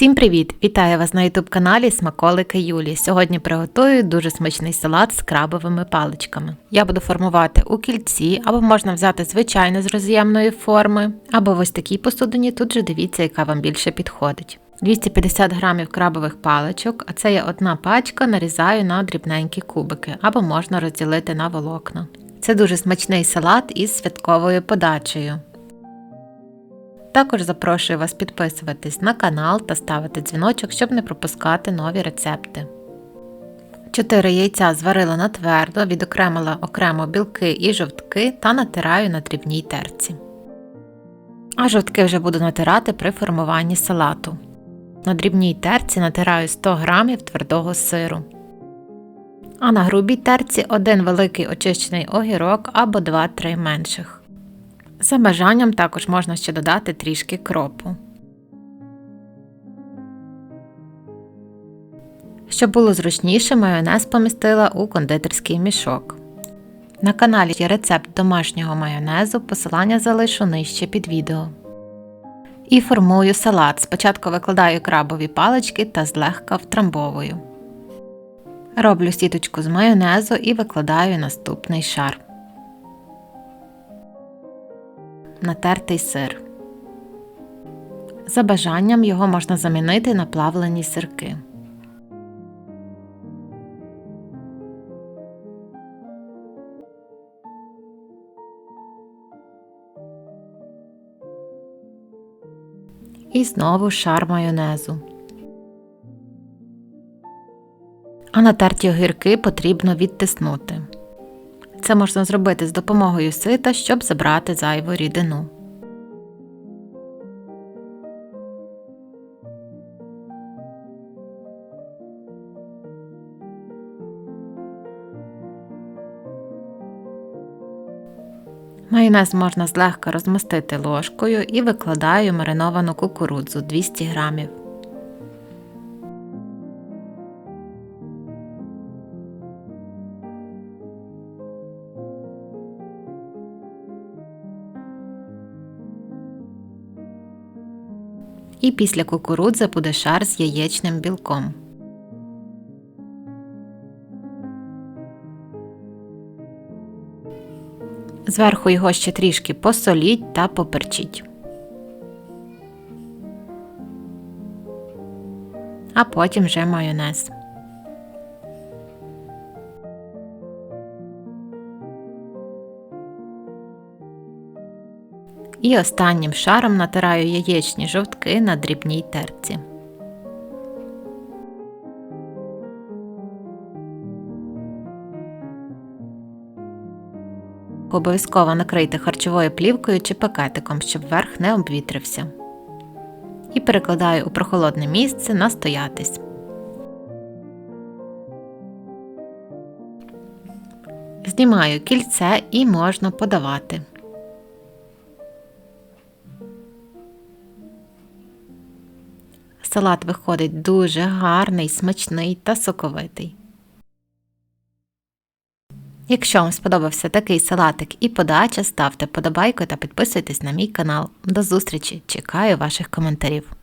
Всім привіт! Вітаю вас на youtube каналі Смаколики Юлі. Сьогодні приготую дуже смачний салат з крабовими паличками. Я буду формувати у кільці, або можна взяти звичайно з роз'ємної форми, або ось такій посудині, тут же дивіться, яка вам більше підходить. 250 грамів крабових паличок, а це є одна пачка, нарізаю на дрібненькі кубики, або можна розділити на волокна. Це дуже смачний салат із святковою подачею. Також запрошую вас підписуватись на канал та ставити дзвіночок, щоб не пропускати нові рецепти. 4 яйця зварила на твердо, відокремила окремо білки і жовтки та натираю на дрібній терці. А жовтки вже буду натирати при формуванні салату. На дрібній терці натираю 100 г твердого сиру. А на грубій терці один великий очищений огірок або 2-3 менших. За бажанням також можна ще додати трішки кропу. Щоб було зручніше, майонез помістила у кондитерський мішок. На каналі є рецепт домашнього майонезу, посилання залишу нижче під відео. І формую салат. Спочатку викладаю крабові палички та злегка втрамбовую. Роблю сіточку з майонезу і викладаю наступний шар. Натертий сир. За бажанням його можна замінити на плавлені сирки. І знову шар майонезу. А натерті огірки потрібно відтиснути. Це можна зробити з допомогою сита, щоб забрати зайву рідину. Майонез можна злегка розмастити ложкою і викладаю мариновану кукурудзу 200 грамів. І після кукурудзи буде шар з яєчним білком. Зверху його ще трішки посоліть та поперчіть. А потім вже майонез. І останнім шаром натираю яєчні жовтки на дрібній терці. Обов'язково накрийте харчовою плівкою чи пакетиком, щоб верх не обвітрився. І перекладаю у прохолодне місце настоятись. Знімаю кільце і можна подавати. Салат виходить дуже гарний, смачний та соковитий. Якщо вам сподобався такий салатик і подача, ставте подобайку та підписуйтесь на мій канал. До зустрічі! Чекаю ваших коментарів.